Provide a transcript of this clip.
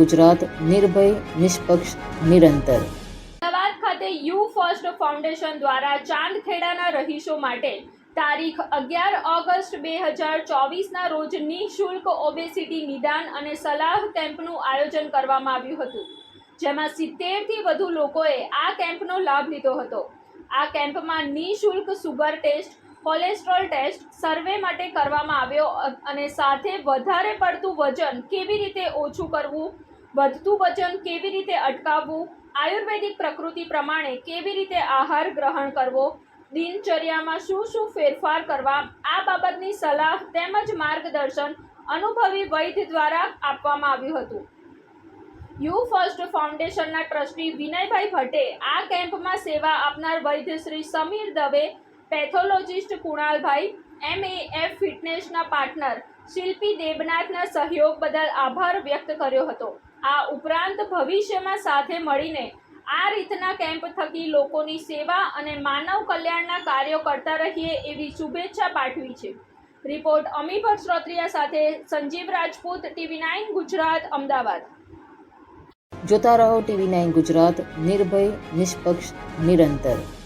ગુજરાત નિર્ભય, નિષ્પક્ષ, નિરંતર. અમદાવાદ ખાતે યુ ફર્સ્ટ ફાઉન્ડેશન દ્વારા ચાંદખેડાના રહીશો માટે તારીખ અગિયાર ઓગસ્ટ બે હજાર ચોવીસના રોજ નિઃશુલ્ક ઓબેસિટી નિદાન અને સલાહ કેમ્પનું આયોજન કરવામાં આવ્યું હતું, જેમાં સિત્તેરથી વધુ લોકોએ આ કેમ્પનો લાભ લીધો હતો. આ કેમ્પમાં નિઃશુલ્ક સુગર ટેસ્ટ, કોલેસ્ટ્રોલ ટેસ્ટ, સર્વે માટે કરવામાં આવ્યો અને સાથે વધારે પડતું વજન કેવી રીતે ઓછું કરવું વધતું વજન કેવી રીતે અટકાવવું, આયુર્વેદિક પ્રકૃતિ પ્રમાણે કેવી રીતે આહાર ગ્રહણ કરવો, દિનચર્યામાં શું શું ફેરફાર કરવા, આ બાબતની સલાહ તેમજ માર્ગદર્શન અનુભવી વૈદ્ય દ્વારા આપવામાં આવ્યું હતું. યુ ફર્સ્ટ ફાઉન્ડેશનના ટ્રસ્ટી વિનયભાઈ ભટ્ટે આ કેમ્પમાં સેવા આપનાર વૈદ્ય Shri Samir Dave, pathologist Kunalbhai M A F ફિટનેસના partner Shilpi દેબનાથના સહયોગ બદલ આભાર વ્યક્ત કર્યો હતો. આ ઉપરાંત ભવિષ્યમાં સાથે મળીને આ રીતના કેમ્પ થકી લોકોની સેવા અને માનવ કલ્યાણના કાર્યો કરતા રહીએ એવી શુભેચ્છા પાઠવી છે. રિપોર્ટ અમીભટ શ્રોત્રિયા સાથે સંજીવ રાજપૂત, ટીવી નાઇન ગુજરાત, અમદાવાદ. જોતા રહો ટીવી નાઇન ગુજરાત, નિર્ભય, નિષ્પક્ષ, નિરંતર.